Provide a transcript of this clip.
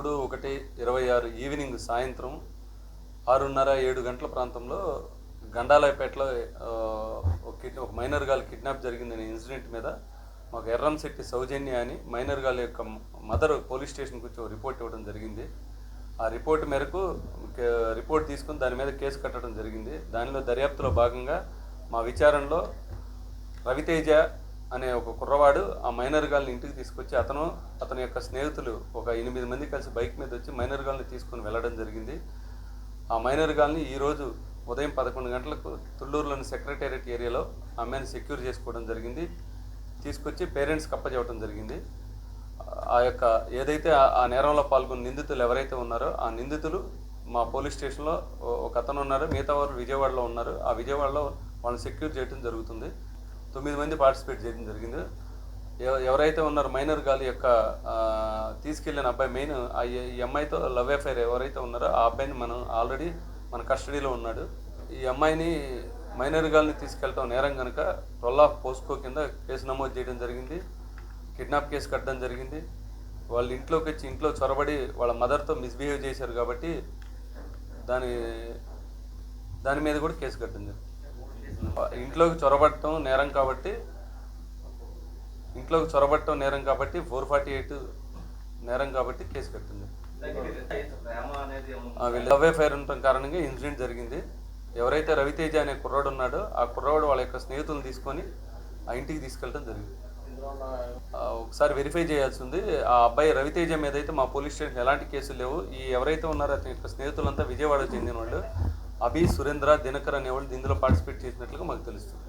మూడు ఒకటి ఇరవై ఆరు ఈవినింగ్ సాయంత్రం ఆరున్నర ఏడు గంటల ప్రాంతంలో గండాలయపేటలో ఒక ఒక మైనర్ గాల్ కిడ్నాప్ జరిగిందనే ఇన్సిడెంట్ మీద మాకు ఎర్రంశెట్టి సౌజన్య అని మైనర్ గాల్ యొక్క మదర్ పోలీస్ స్టేషన్కి వచ్చి రిపోర్ట్ ఇవ్వడం జరిగింది. ఆ రిపోర్ట్ మేరకు కే- రిపోర్ట్ తీసుకుని దాని మీద కేసు కట్టడం జరిగింది. దానిలో దర్యాప్తులో భాగంగా మా విచారణలో రవితేజ అనే ఒక కుర్రవాడు ఆ మైనర్ గాల్ని ఇంటికి తీసుకొచ్చి అతను అతని యొక్క స్నేహితులు ఒక ఎనిమిది మంది కలిసి బైక్ మీద వచ్చి మైనర్ గాల్ని తీసుకొని వెళ్ళడం జరిగింది. ఆ మైనర్ గాల్ని ఈరోజు ఉదయం పదకొండు గంటలకు తుళ్ళూరులోని సెక్రటేరియట్ ఏరియాలో అమ్మాయిని సెక్యూర్ చేసుకోవడం జరిగింది. తీసుకొచ్చి పేరెంట్స్కి అప్పచెప్పడం జరిగింది. ఆ యొక్క ఏదైతే ఆ- నేరంలో పాల్గొన్న నిందితులు ఎవరైతే ఉన్నారో ఆ నిందితులు మా పోలీస్ స్టేషన్లో ఒక అతను ఉన్నారు మిగతా వారు విజయవాడలో ఉన్నారు. ఆ విజయవాడలో వాళ్ళని సెక్యూర్ చేయడం జరుగుతుంది. తొమ్మిది మంది పార్టిసిపేట్ చేయడం జరిగింది. ఎవ- ఎవరైతే ఉన్నారో మైనర్ గాలి యొక్క తీసుకెళ్ళిన అబ్బాయి మెయిన్ ఆ ఈ అమ్మాయితో లవ్ అఫైర్ ఎవరైతే ఉన్నారో ఆ అబ్బాయిని మనం ఆల్రెడీ మన కస్టడీలో ఉన్నాడు. ఈ అమ్మాయిని మైనర్ గాల్ని తీసుకెళ్తాం నేరం కనుక ట్వెల్వ్ ఆఫ్ పోస్కో కింద కేసు నమోదు చేయడం జరిగింది. కిడ్నాప్ కేసు కట్టడం జరిగింది. వాళ్ళ ఇంట్లోకి వచ్చి ఇంట్లో చొరబడి వాళ్ళ మదర్తో మిస్బిహేవ్ చేశారు కాబట్టి దాని దాని మీద కూడా కేసు కట్టడం జరిగింది. ఇంట్లోకి చొరబడటం నేరం కాబట్టి ఇంట్లోకి చొరబడటం నేరం కాబట్టి ఫోర్ ఫార్టీ ఎయిట్ నేరం కాబట్టి కేసు కట్టింది. ఆ లవ్ ఫైర్ ఉండటం కారణంగా ఇన్సిడెంట్ జరిగింది. ఎవరైతే రవితేజ అనే కుర్రాడు ఉన్నాడో ఆ కుర్రాడు వాళ్ళ యొక్క స్నేహితులను తీసుకొని ఆ ఇంటికి తీసుకెళ్ళడం జరిగింది. ఒకసారి వెరిఫై చేయాల్సి ఉంది ఆ అబ్బాయి రవితేజ మీద అయితే మా పోలీస్ స్టేషన్ ఎలాంటి కేసులు లేవు. ఈ ఎవరైతే ఉన్నారో అతని యొక్క స్నేహితులంతా విజయవాడకు చెందిన వాళ్ళు. అభి సురేంద్ర దినకర్ అనేవాళ్ళు ఇందులో పార్టిసిపేట్ చేసినట్లుగా మాకు తెలుస్తుంది.